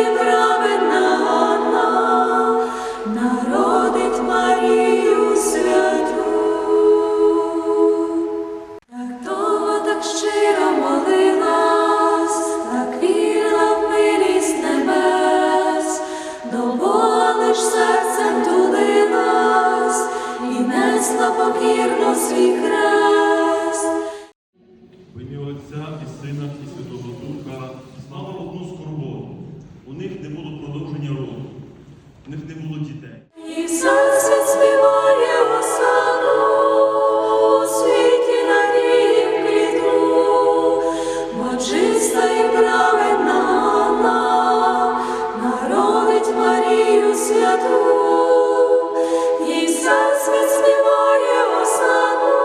і праведна народить Марію святу, так так щиро молилась, так вірила милість небес, до Бога лиш серцем тулилась і несла покірно свій хрест. Них не було дітей. І співає світі надії квіту, бо чиста і праведна народить Марію святу. І всесвіт співає осану,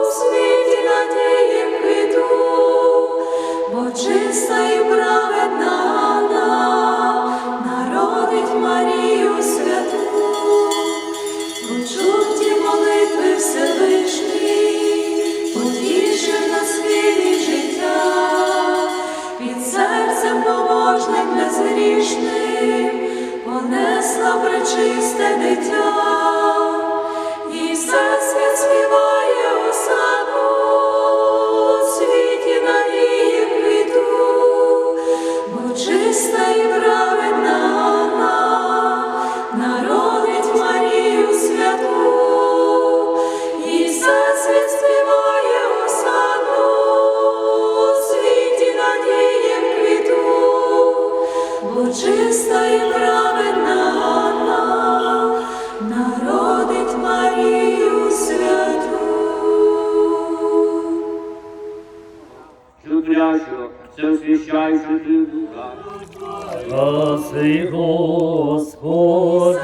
у світі надії квіту, бо чиста і праведна серцем побожним безгрішним, понесла пречисте дитя, і всесвіт співає у світі надії квіту, бо чиста і праведна Ганна народить Марію святу. Чудлящо, всесвящаюча ти духа. Спаси, Господи.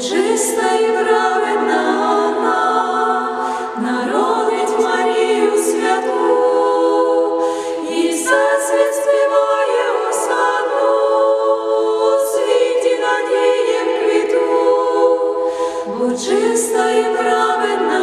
Чиста і чиста і праведна.